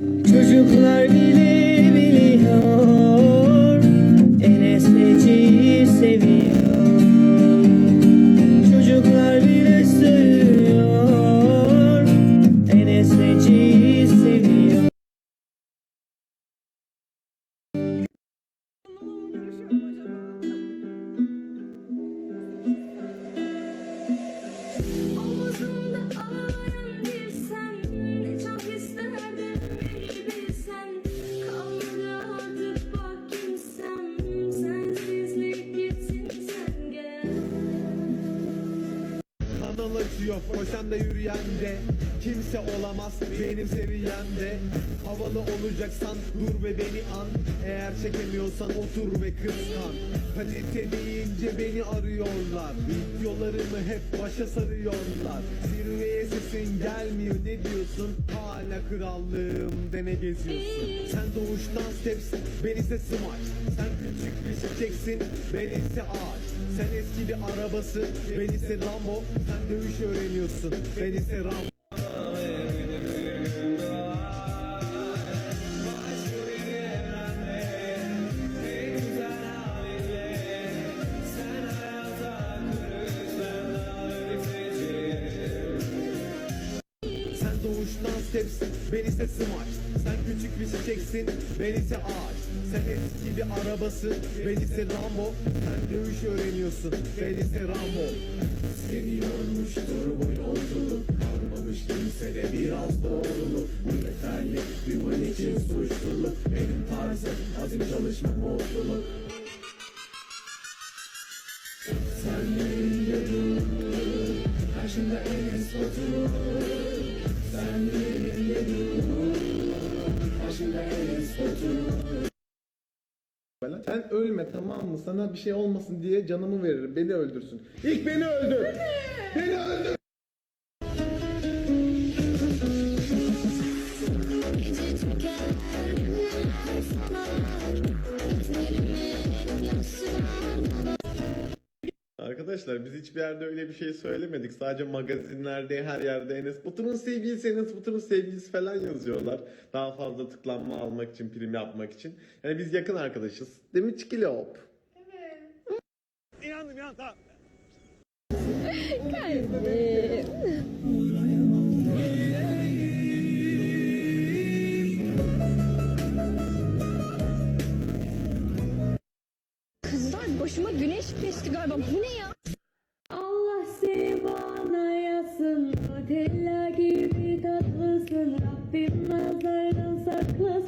Çocuklar bile Kanal açıyor koşan da yürüyen de Kimse olamaz benim seviyen de Havalı olacaksan dur ve beni an. Eğer çekemiyorsan otur ve kıskan. Kalite deyince beni arıyorlar. Videolarımı hep başa sarıyorlar. Zirveye sesin gelmiyor ne diyorsun? Hala krallığımda ne geziyorsun. Sen doğuştan stepsin ben ise smash Sen küçük bir çiçeksin ben ise ağaç. Sen eskili arabası ben ise Lambo Sen dövüş öğreniyorsun ben ise Rambo stepsin, ben ise smash Sen küçük bir çiçeksin, ben ise ağaç Sen eski bir arabası, ben ise Rambo. Sen dövüş öğreniyorsun, ben ise Rambo. Seni yormuştur bu yolculuk Kalmamış kimse de biraz doğruluk Bu yeterli, dümen için suçluluk Benim tarzım, azim çalışma mutluluk Sen dur Karşında Enes Batur Sen ölme tamam mı? Sana bir şey olmasın diye canımı veririm. Beni öldürsün. İlk beni öldür. beni öldür. Arkadaşlar biz hiçbir yerde öyle bir şey söylemedik. Sadece magazinlerde her yerde Enes Batur'un sevgilisi Enes Batur'un sevgilisi falan yazıyorlar. Daha fazla tıklanma almak için, prim yapmak için. Yani biz yakın arkadaşız. Değil mi Çikilop? İnandım ya tamam Kızlar başıma güneş geçti galiba. Bu ne ya? divanayasın Nutella gibi tatlısın. Rabbim nazardan saklasın.